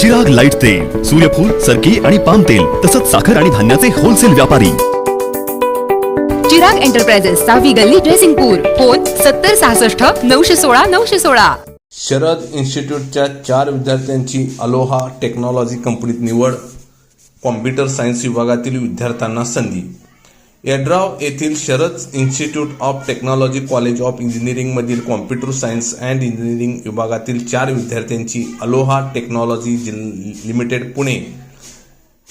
जग लाइट तेल सूर्यफूल सरकी आणि पाम तेल तसंच साखर आणि धान्याचे होलसेल व्यापारी. चिराग एंटरप्राइजेस सहावी गल्ली ड्रेसिंगपूर फोन सत्तर सहासष्ट नऊशे सोळा नऊशे सोळा. शरद इन्स्टिट्यूटच्या चार विद्यार्थ्यांची अलोहा टेक्नॉलॉजी कंपनीत निवड कॉम्प्युटर सायन्स विभागातील विद्यार्थ्यांना संधी. यड्राव येथील Sharad institute of technology college of इंजिनिअरिंगमधील computer science and engineering विभागातील चार विद्यार्थ्यांची अलोहा टेक्नॉलॉजी जिल- लिमिटेड पुणे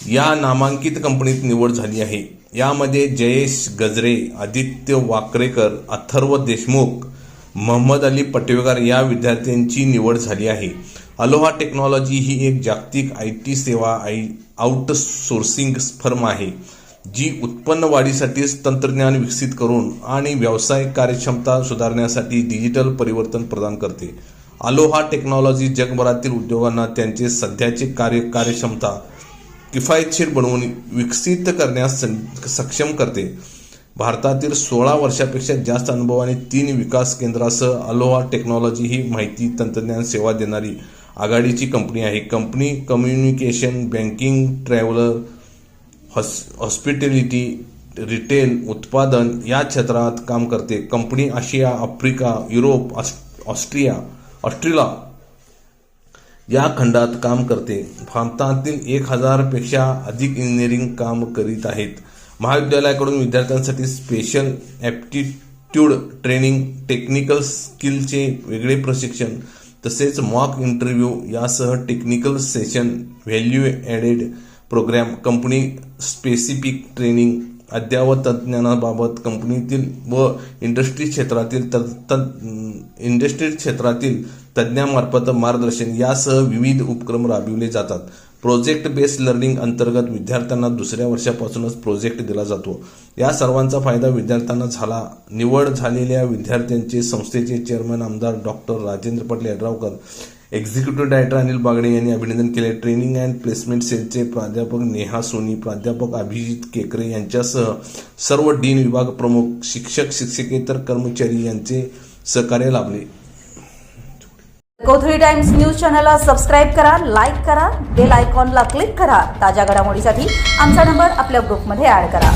या नामांकित कंपनीत निवड झाली आहे. यामध्ये जयेश गजरे आदित्य वाकरेकर अथर्व देशमुख मोहम्मद अली पटवेकर या विद्यार्थ्यांची निवड झाली आहे. अलोहा टेक्नॉलॉजी ही एक जागतिक आय टी सेवा आय आउटसोर्सिंग फर्म आहे. जी उत्पन्न वाढीसाठीच तंत्रज्ञान विकसित करून आणि व्यावसायिक कार्यक्षमता सुधारण्यासाठी डिजिटल परिवर्तन प्रदान करते. अलोहा टेक्नॉलॉजी जगभरातील उद्योगांना त्यांचे सध्याचे कार्य कार्यक्षमता किफायतशीर बनवून विकसित करण्यास सं- सक्षम करते. भारतातील सोळा वर्षापेक्षा जास्त अनुभवाने तीन विकास केंद्रासह अलोहा टेक्नॉलॉजी ही माहिती तंत्रज्ञान सेवा देणारी आघाडीची कंपनी आहे. कंपनी कम्युनिकेशन बँकिंग ट्रॅव्हलर हॉस हॉस्पिटॅलिटी रिटेल उत्पादन या क्षेत्रात काम करते. Company Asia Africa Europe Austria Australia या खंडात काम करते. भारतातील एक हजारपेक्षा अधिक इंजिनिअरिंग काम करीत आहेत. महाविद्यालयाकडून विद्यार्थ्यांसाठी स्पेशल ॲप्टिट्यूड ट्रेनिंग टेक्निकल स्किलचे वेगळे प्रशिक्षण तसेच मॉक इंटरव्ह्यू यासह technical session value added programme company specific training अद्ययावत तंत्रज्ञानाबाबत कंपनीतील व इंडस्ट्री क्षेत्रातील त- त- इंडस्ट्री क्षेत्रातील तज्ज्ञांमार्फत मार्गदर्शन यासह विविध उपक्रम राबविले जातात. प्रोजेक्ट बेस्ड लर्निंग अंतर्गत विद्यार्थ्यांना दुसऱ्या वर्षापासूनच प्रोजेक्ट दिला जातो. या सर्वांचा फायदा विद्यार्थ्यांना झाला. निवड झालेल्या विद्यार्थ्यांचे संस्थेचे चेअरमन आमदार doctor Rajendra Patil Yadravkar executive director Anil Bagde यांनी अभिनंदन केले. ट्रेनिंग अँड प्लेसमेंट सेलचे प्राध्यापक नेहा सोनी प्राध्यापक अभिजित केकरे यांच्यासह सर्व डीन विभाग प्रमुख शिक्षक शिक्षकेतर कर्मचारी यांचे सहकार्य लाभले. कोथळी टाइम्स न्यूज चॅनलला सबस्क्राईब करा लाईक करा बेल आयकॉनला क्लिक करा. ताज्या घडामोडीसाठी आमचा नंबर आपल्या ग्रुपमध्ये ऍड करा.